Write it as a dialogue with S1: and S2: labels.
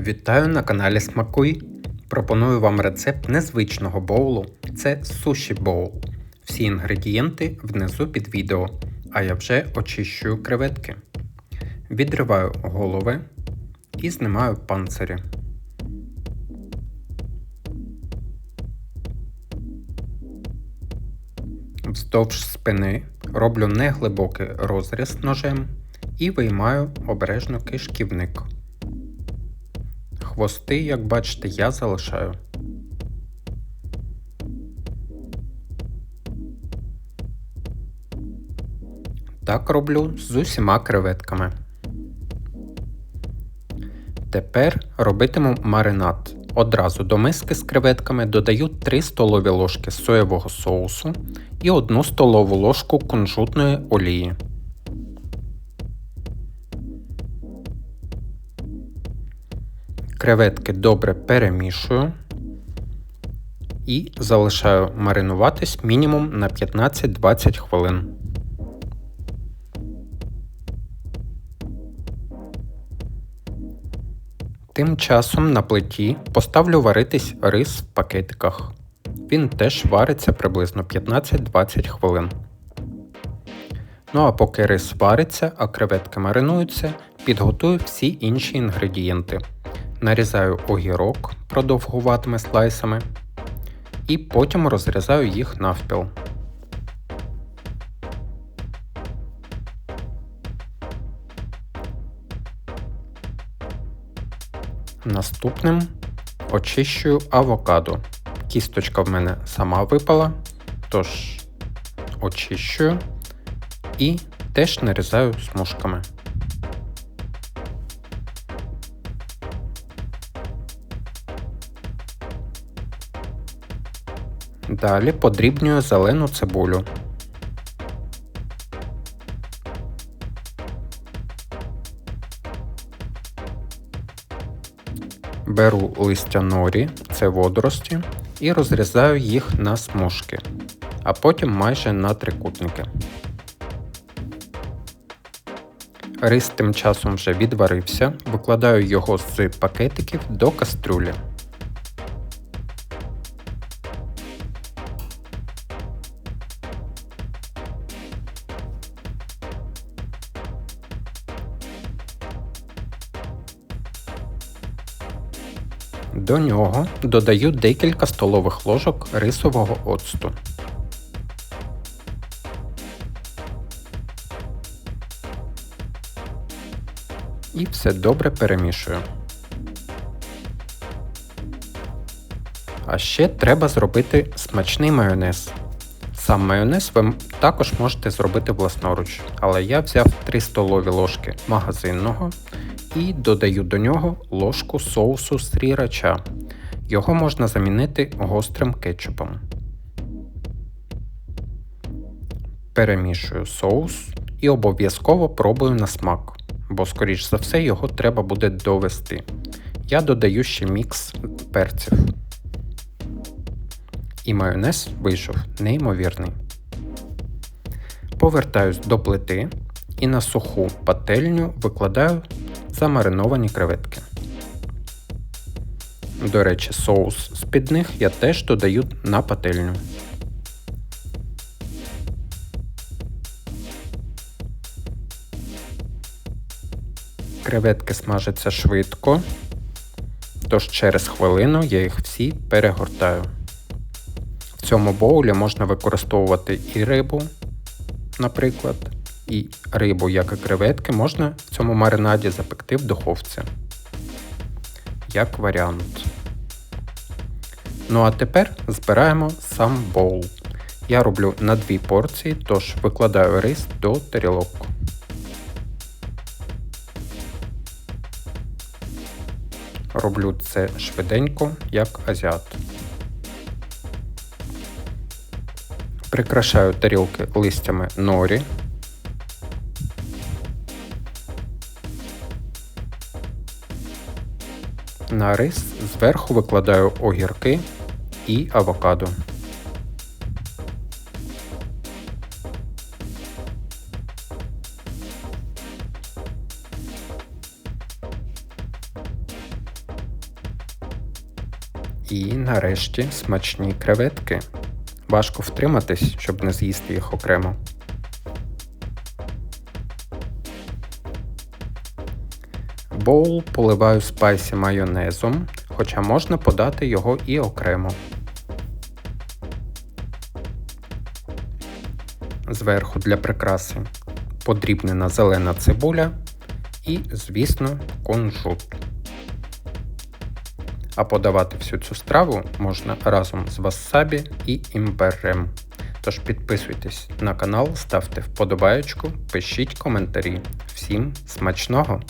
S1: Вітаю на каналі Смакуй. Пропоную вам рецепт незвичного боулу. Це суші боул. Всі інгредієнти внизу під відео, а я вже очищую креветки. Відриваю голови і знімаю панцирі. Вздовж спини роблю неглибокий розріз ножем і виймаю обережно кишківник. Хвости, як бачите, я залишаю. Так роблю з усіма креветками. Тепер робитиму маринад. Одразу до миски з креветками додаю 3 столові ложки соєвого соусу і 1 столову ложку кунжутної олії. Креветки добре перемішую і залишаю маринуватись мінімум на 15-20 хвилин. Тим часом на плиті поставлю варитись рис в пакетиках. Він теж вариться приблизно 15-20 хвилин. Ну а поки рис вариться, а креветки маринуються, підготую всі інші інгредієнти. Нарізаю огірок продовгуватими слайсами і потім розрізаю їх навпіл. Наступним очищую авокадо. Кісточка в мене сама випала, тож очищую і теж нарізаю смужками. Далі подрібнюю зелену цибулю. Беру листя норі, це водорості, і розрізаю їх на смужки, а потім майже на трикутники. Рис тим часом вже відварився, викладаю його з пакетиків до кастрюлі. До нього додаю декілька столових ложок рисового оцту. І все добре перемішую. А ще треба зробити смачний майонез. Сам майонез ви також можете зробити власноруч, але я взяв 3 столові ложки магазинного і додаю до нього ложку соусу срірача. Його можна замінити гострим кетчупом. Перемішую соус і обов'язково пробую на смак, бо, скоріш за все, його треба буде довести. Я додаю ще мікс перців. І майонез вийшов неймовірний. Повертаюсь до плити і на суху пательню викладаю замариновані креветки. До речі, соус з-під них я теж додаю на пательню. Креветки смажаться швидко, тож через хвилину я їх всі перегортаю. В цьому боулі можна використовувати і рибу, наприклад, і рибу, як і креветки, можна в цьому маринаді запекти в духовці. Як варіант. Ну а тепер збираємо сам боул. Я роблю на дві порції, тож викладаю рис до тарілок. Роблю це швиденько, як азіат. Прикрашаю тарілки листями норі. На рис зверху викладаю огірки і авокадо. І нарешті смачні креветки. Важко втриматись, щоб не з'їсти їх окремо. Боул поливаю спайсі майонезом, хоча можна подати його і окремо. Зверху для прикраси подрібнена зелена цибуля і, звісно, кунжут. А подавати всю цю страву можна разом з васабі і імбирем. Тож підписуйтесь на канал, ставте вподобаєчку, пишіть коментарі. Всім смачного!